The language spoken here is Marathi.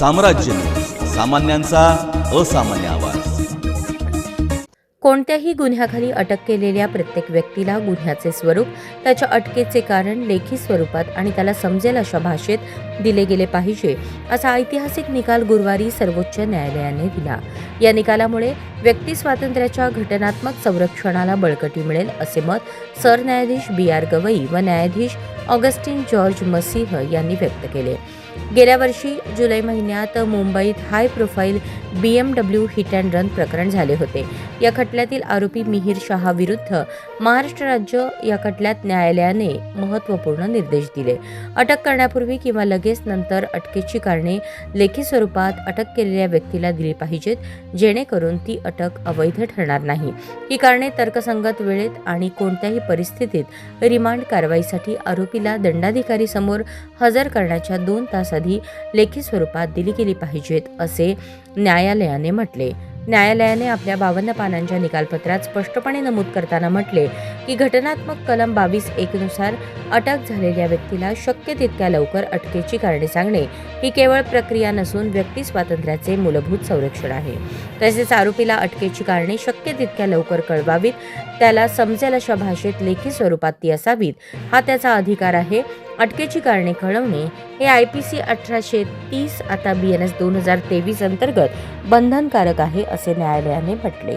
साम्राज्य. सामान्यांचा असामान्य आवाज. कोणत्याही गुन्ह्याखाली अटक केलेल्या प्रत्येक व्यक्तीला गुन्ह्याचे स्वरूप त्याच्या अटकेचे कारण लेखी स्वरूपात आणि त्याला समजेल अशा भाषेत दिले गेले पाहिजे असा ऐतिहासिक निकाल गुरुवारी सर्वोच्च न्यायालयाने दिला. या निकालामुळे व्यक्ती स्वातंत्र्याच्या घटनात्मक संरक्षणाला बळकटी मिळेल असे मत सरन्यायाधीश बी आर गवई व न्यायाधीश ऑगस्टिन जॉर्ज मसीह यांनी व्यक्त केले. गेल्या वर्षी जुलै महिन्यात मुंबईत high profile B M W hit and run प्रकरण झाले होते. या खटल्यातील आरोपी मिहीर शहा विरुद्ध महाराष्ट्र राज्य या खटल्यात न्यायालयाने महत्त्वपूर्ण निर्देश दिले. अटक करण्यापूर्वी किंवा लगेच नंतर अटकेची कारणे लेखी स्वरूपात अटक केलेल्या व्यक्तीला दिली पाहिजेत जेणेकरून ती अटक अवैध ठरणार नाही. ही कारणे तर्कसंगत वेळेत आणि कोणत्याही परिस्थितीत रिमांड कारवाईसाठी आरोपी आरोपीला दंडाधिकारी समोर हजर करण्याच्या दोन तास आधी लेखी स्वरूपात दिली गेली पाहिजेत असे न्यायालयाने म्हटले. न्यायालयाने आपल्या बावन्न पानांच्या निकालपत्रात स्पष्टपणे नमूद करताना म्हटले की घटनात्मक कलम बावीस एकनुसार अटक झालेल्या व्यक्तीला शक्य तितक्या लवकर अटकेची कारणे सांगणे ही केवळ प्रक्रिया नसून व्यक्ती स्वातंत्र्याचे मूलभूत संरक्षण आहे. तसेच आरोपीला अटकेची कारणे शक्य तितक्या लवकर कळवावीत त्याला समजेल अशा भाषेत लेखी स्वरूपात ती असावीत. हा त्याचा अधिकार आहे अटकेची कारणे कळवणे हे आय पी सी अठराशे तीस आता बी एन एस दोन हजार तेवीस अंतर्गत बंधनकारक आहे असे न्यायालयाने म्हटले.